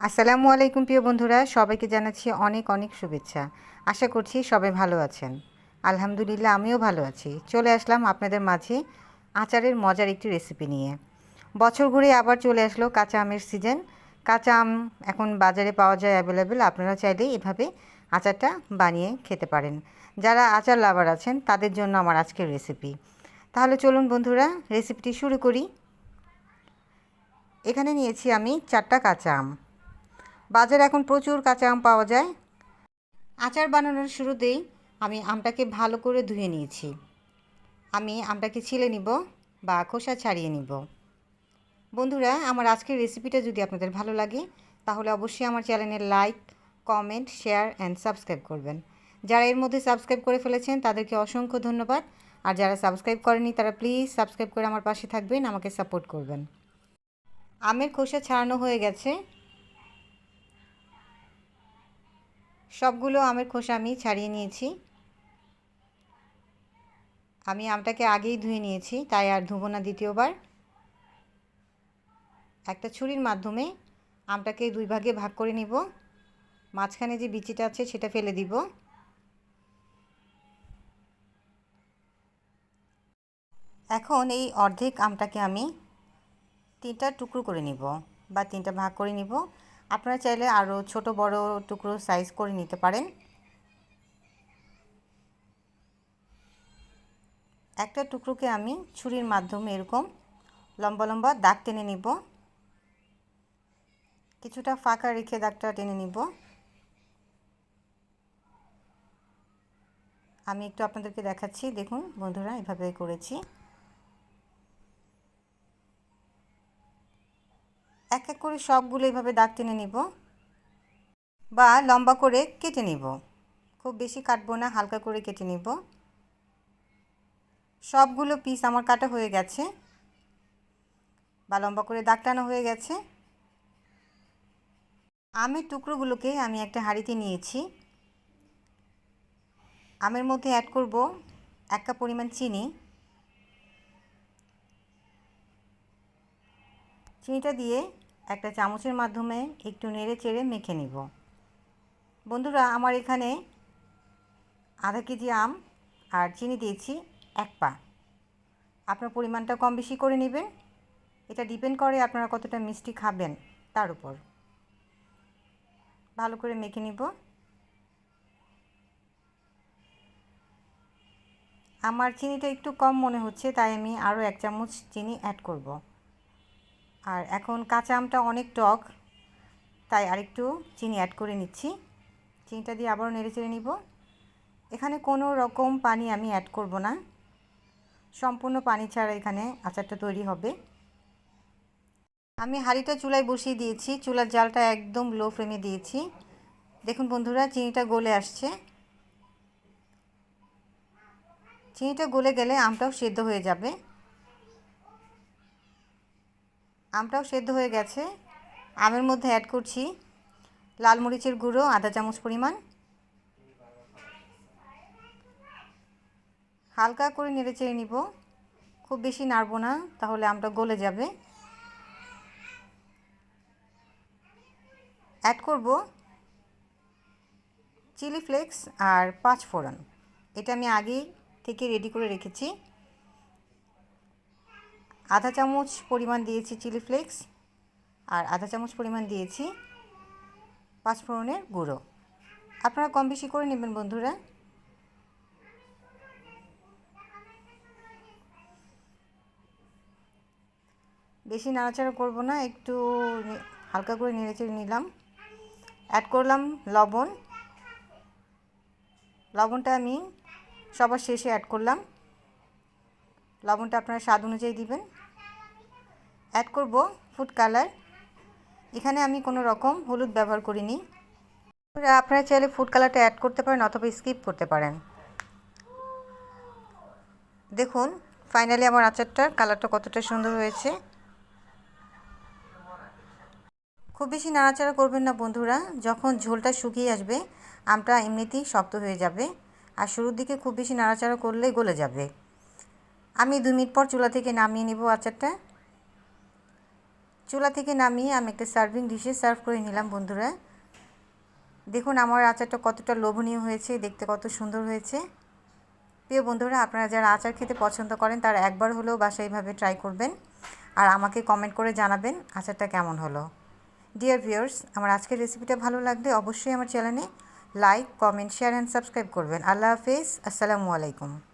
আসসালামু আলাইকুম প্রিয় বন্ধুরা, সবাইকে জানাচ্ছি অনেক অনেক শুভেচ্ছা। আশা করছি সবাই ভালো আছেন। আলহামদুলিল্লাহ, আমিও ভালো আছি। চলে আসলাম আপনাদের মাঝে আচারের মজার একটি রেসিপি নিয়ে। বছর ঘুরে আবার চলে আসলো কাঁচা আমের সিজন কাঁচা আম এখন বাজারে পাওয়া যায় অ্যাভেলেবেল আপনারা চাইলে এভাবে আচারটা বানিয়ে খেতে পারেন। যারা আচার লাভার আছেন, তাদের জন্য আমার আজকের রেসিপি তাহলে চলুন বন্ধুরা রেসিপিটি শুরু করি। এখানে নিয়েছি আমি চারটা কাঁচা আম। বাজারে এখন প্রচুর কাঁচা আম পাওয়া যায়। আচার বানানোর শুরুতেই আমি আমটাকে ভালো করে ধুয়ে নিয়েছি। আমি আমটাকে ছিলে নিব বা খোসা ছাড়িয়ে নিব। বন্ধুরা, আমার আজকের রেসিপিটা যদি আপনাদের ভালো লাগে, তাহলে অবশ্যই আমার চ্যানেলের like comment share and subscribe করবেন। যারা এর মধ্যে সাবস্ক্রাইব করে ফেলেছেন, তাদেরকে অসংখ্য ধন্যবাদ। আর যারা সাবস্ক্রাইব করেনি তারা প্লিজ সাবস্ক্রাইব করে আমার পাশে থাকবেন, আমাকে সাপোর্ট করবেন। আমের খোসা ছাড়ানো হয়ে গেছে। সবগুলো আমের খোসা আমি ছাড়িয়ে নিয়েছি। আমি আমটাকে আগেই ধুয়ে নিয়েছি, তাই আর ধুবো না দ্বিতীয়বার। একটা ছুরির মাধ্যমে আমটাকে দুই ভাগে ভাগ করে নিব। মাঝখানে যে বিচিটা আছে সেটা ফেলে দিব। এখন এই অর্ধেক আমটাকে আমি তিনটা টুকরো করে নিব বা তিনটা ভাগ করে নিব। আপনারা চাইলে আরও ছোট, বড় টুকরো সাইজ করে নিতে পারেন। একটা টুকরোকে আমি ছুরির মাধ্যমে এরকম লম্বা লম্বা দাগ টেনে নিব। কিছুটা ফাঁকা রেখে দাগটা টেনে নিব। আমি একটু আপনাদেরকে দেখাচ্ছি। দেখুন, বন্ধুরা, এভাবে করেছি। এক এক করে সবগুলো এইভাবে দাগ টেনে নিব বা লম্বা করে কেটে নিব। খুব বেশি কাটবো না, হালকা করে কেটে নিব। সবগুলো পিস আমার কাটা হয়ে গেছে বা লম্বা করে দাগ টানো হয়ে গেছে। আমের টুকরোগুলোকে আমি একটা হাঁড়িতে নিয়েছি। আমের মধ্যে অ্যাড করব এক কাপ পরিমাণ চিনি। চিনিটা দিয়ে একটা চামচের মাধ্যমে একটু নেড়ে চেড়ে মেখে নিব। বন্ধুরা, আমার এখানে আধা কেজি আম আর চিনি দিয়েছি এক পা। আপনার পরিমাণটা কম বেশি করে নেবেন। এটা ডিপেন্ড করে আপনারা কতটা মিষ্টি খাবেন তার উপর। ভালো করে মেখে নিব। আমার চিনিটা একটু কম মনে হচ্ছে, তাই আমি আরও এক চামচ চিনি অ্যাড করব। আর এখন কাঁচা আমটা অনেক টক, তাই আরেকটু চিনি অ্যাড করে নিচ্ছি। চিনিটা দিয়ে আবারও নেড়ে চেড়ে নিব। এখানে কোনো রকম পানি আমি অ্যাড করব না। সম্পূর্ণ পানি ছাড়া এখানে আচারটা তৈরি হবে। আমি হাঁড়িটা চুলায় বসিয়ে দিয়েছি। চুলার জালটা একদম লো ফ্লেমে দিয়েছি। দেখুন বন্ধুরা, চিনিটা গলে আসছে। চিনিটা গলে গেলে আমটাও সেদ্ধ হয়ে যাবে। আমটাও সেদ্ধ হয়ে গেছে। আমের মধ্যে অ্যাড করছি লাল মরিচের গুঁড়ো, আধা চামচ পরিমাণ। হালকা করে নেড়ে চেড়ে নিব। খুব বেশি নাড়বো না, তাহলে আমটা গলে যাবে। অ্যাড করব চিলি ফ্লেক্স আর পাঁচ ফোড়ন। এটা আমি আগেই থেকে রেডি করে রেখেছি। আধা চামচ পরিমাণ দিয়েছি চিলি ফ্লেক্স আর আধা চামচ পরিমাণ দিয়েছি পাঁচফোড়নের গুঁড়ো। আপনারা কম বেশি করে নেবেন বন্ধুরা। বেশি নাড়াচাড়া করব না, একটু হালকা করে নেড়েচেড়ে নিলাম। অ্যাড করলাম লবণ। লবণটা আমি সবার শেষে অ্যাড করলাম। লবণটা আপনারা স্বাদ অনুযায়ী দিবেন। অ্যাড করব ফুড কালার এখানে আমি কোনো রকম হলুদ ব্যবহার করিনি। আপনারা চাইলে ফুড কালারটা অ্যাড করতে পারেন অথবা স্কিপ করতে পারেন। দেখুন ফাইনালি আমার আচারটার কালারটা কতটা সুন্দর হয়েছে। খুব বেশি নাড়াচাড়া করবেন না বন্ধুরা, যখন ঝোলটা শুকিয়ে আসবে, আমটা এমনিতেই শক্ত হয়ে যাবে। আর শুরুর দিকে খুব বেশি নাড়াচাড়া করলে গলে যাবে। আমি দু মিনিট পর চুলা থেকে নামিয়ে নেব আচারটা। চুলা থেকে নামিয়ে আমি একটা সার্ভিং ডিশে সার্ভ করে নিলাম, বন্ধুরা। দেখুন, আমার আচারটা কতটা লোভনীয় হয়েছে, দেখতে কত সুন্দর হয়েছে। প্রিয় বন্ধুরা, আপনারা যারা আচার খেতে পছন্দ করেন, তারা একবার হলেও বাসায় এইভাবে ট্রাই করবেন। আর আমাকে কমেন্ট করে জানাবেন আচারটা কেমন হলো। ডিয়ার ভিউয়ার্স আমার আজকের রেসিপিটা ভালো লাগলে অবশ্যই আমার চ্যানেলে like comment share and subscribe করবেন। আল্লাহ হাফেজ, আসসালামু আলাইকুম।